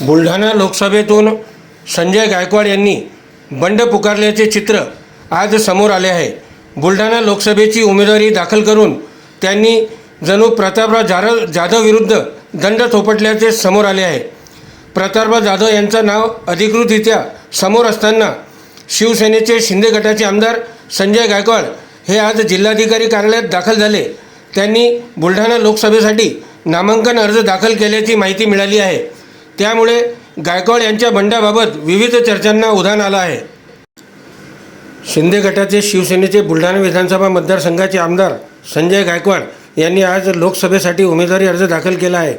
बुलढाणा लोकसभेतून संजय गायकवाड यांनी बंड पुकारल्याचे चित्र आज समोर आले आहे. बुलढाणा लोकसभेची उमेदवारी दाखल करून त्यांनी जणू प्रतापराव जाधव जाधव विरुद्ध दंड थोपटल्याचे समोर आले आहे. प्रतापराव जाधव यांचं नाव अधिकृतरित्या समोर असताना शिवसेनेचे शिंदे गटाचे आमदार संजय गायकवाड हे आज जिल्हाधिकारी कार्यालयात दाखल झाले. त्यांनी बुलढाणा लोकसभेसाठी नामांकन अर्ज दाखल केल्याची माहिती मिळाली आहे. त्यामुळे गायकवाड यांच्या बंडाबाबत विविध चर्चांना उधाण आलं आहे. शिंदे गटाचे शिवसेनेचे बुलढाणा विधानसभा मतदारसंघाचे आमदार संजय गायकवाड यांनी आज लोकसभेसाठी उमेदवारी अर्ज दाखल केला आहे.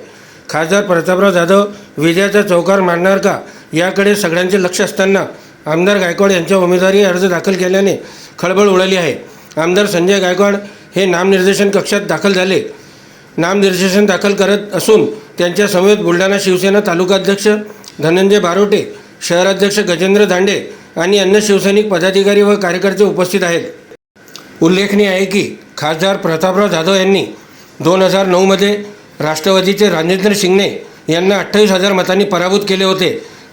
खासदार प्रतापराव जाधव विजयाचा चौकार मांडणार का? याकडे सगळ्यांचे लक्ष असताना आमदार गायकवाड यांच्या उमेदवारी अर्ज दाखल केल्याने खळबळ उडाली आहे. आमदार संजय गायकवाड हे नामनिर्देशन कक्षात दाखल झाले. नामनिर्देशन दाखल करत असून त्यांच्यासमवेत बुलढाणा शिवसेना तालुकाध्यक्ष धनंजय बारोटे शहराध्यक्ष गजेंद्र दांडे आणि अन्य शिवसैनिक पदाधिकारी व कार्यकर्ते उपस्थित आहेत. उल्लेखनीय आहे की खासदार प्रतापराव जाधव यांनी दोन हजार नऊमध्ये राष्ट्रवादीचे राजेंद्र शिंगणे यांना अठ्ठावीस हजार मतांनी पराभूत केले होते.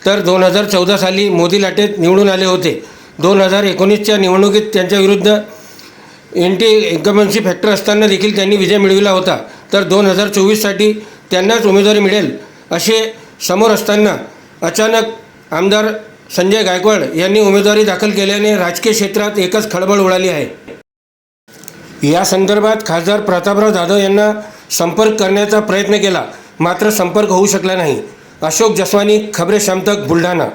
तर दोन हजार चौदा साली मोदी लाटेत निवडून आले होते. दोन हजार एकोणीसच्या निवडणुकीत त्यांच्याविरुद्ध एंटी इन्कमन्सी फॅक्टर असताना देखील त्यांनी विजय मिळविला होता. तर दोन हजार चोवीससाठी त्यांनाच उमेदवारी मिळेल असे समोर असताना अचानक आमदार संजय गायकवाड यांनी उमेदवारी दाखल केल्याने राजकीय क्षेत्रात एकच खळबळ उडाली आहे. या संदर्भात खासदार प्रतापराव जाधव यांना संपर्क करण्याचा प्रयत्न केला मात्र संपर्क होऊ शकला नाही. अशोक जसवानी खबरे शामतक बुलढाणा.